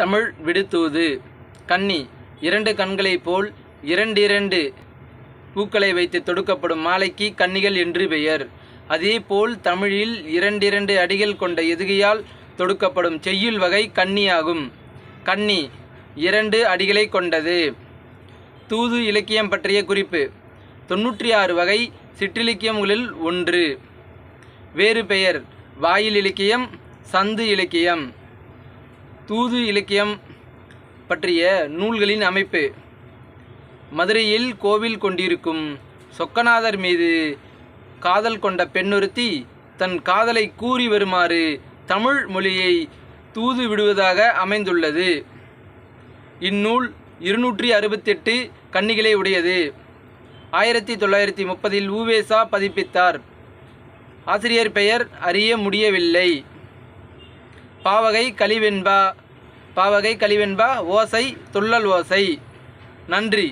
தமிழ் விடுதூது கன்னி இரண்டு கண்களைப் போல் இரண்டிரண்டு பூக்களை வைத்து தொடுக்கப்படும் மாலைக்கு கன்னிகள் என்று பெயர். அதேபோல் தமிழில் இரண்டிரண்டு அடிகள் கொண்ட எதுகையால் தொடுக்கப்படும் செய்யுள் வகை கன்னியாகும். கன்னி இரண்டு அடிகளை கொண்டது. தூது இலக்கியம் பற்றிய குறிப்பு. தொன்னூற்றி ஆறு வகை சிற்றிலக்கியங்களில் ஒன்று. வேறு பெயர். வாயில் இலக்கியம் சந்து இலக்கியம். தூது இலக்கியம் பற்றிய நூல்களின் அமைப்பு. மதுரையில் கோவில் கொண்டிருக்கும் சொக்கநாதர் மீது காதல் கொண்ட பெண்ணொருத்தி தன் காதலை கூறி வருமாறு தமிழ் மொழியை தூது விடுவதாக அமைந்துள்ளது. இந்நூல் இருநூற்றி அறுபத்தெட்டு கன்னிகளை உடையது. ஆயிரத்தி தொள்ளாயிரத்தி முப்பதில் ஊவேசா பதிப்பித்தார். ஆசிரியர் பெயர் அறிய முடியவில்லை. பாவகை கலிவெண்பா பாவகை கழிவென்பா ஓசை துள்ளல் ஓசை. நன்றி.